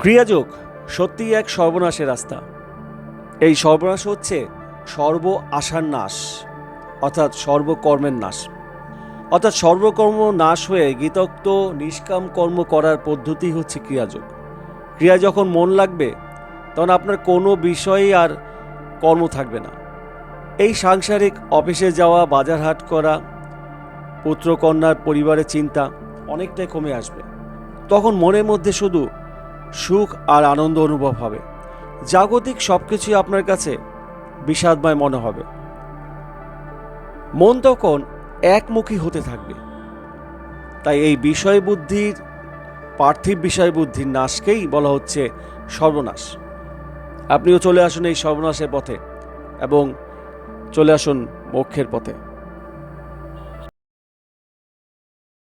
ক্রিয়াযোগ সত্যিই এক সর্বনাশের রাস্তা। এই সর্বনাশ হচ্ছে সর্ব আশার নাশ, অর্থাৎ সর্বকর্মের নাশ। অর্থাৎ সর্বকর্ম নাশ হয়ে গীতক্ত নিষ্কাম কর্ম করার পদ্ধতি হচ্ছে ক্রিয়াযোগ। ক্রিয়া যখন মন লাগবে, তখন আপনার কোনো বিষয়েই আর কর্ম থাকবে না। এই সাংসারিক অফিসে যাওয়া বাজার হাট করা, পুত্রকন্যার পরিবারের চিন্তা অনেকটাই কমে আসবে। তখন মনের মধ্যে শুধু সুখ আর আনন্দ অনুভব হবে। জাগতিক সব কিছুই আপনার কাছে বিষাদময় মনে হবে। মন তখন একমুখী হতে থাকবে। তাই এই বিষয় বুদ্ধির পার্থিব বিষয় বুদ্ধির নাশকেই বলা হচ্ছে সর্বনাশ। আপনিও চলে আসুন এই সর্বনাশের পথে এবং চলে আসুন মোক্ষের পথে।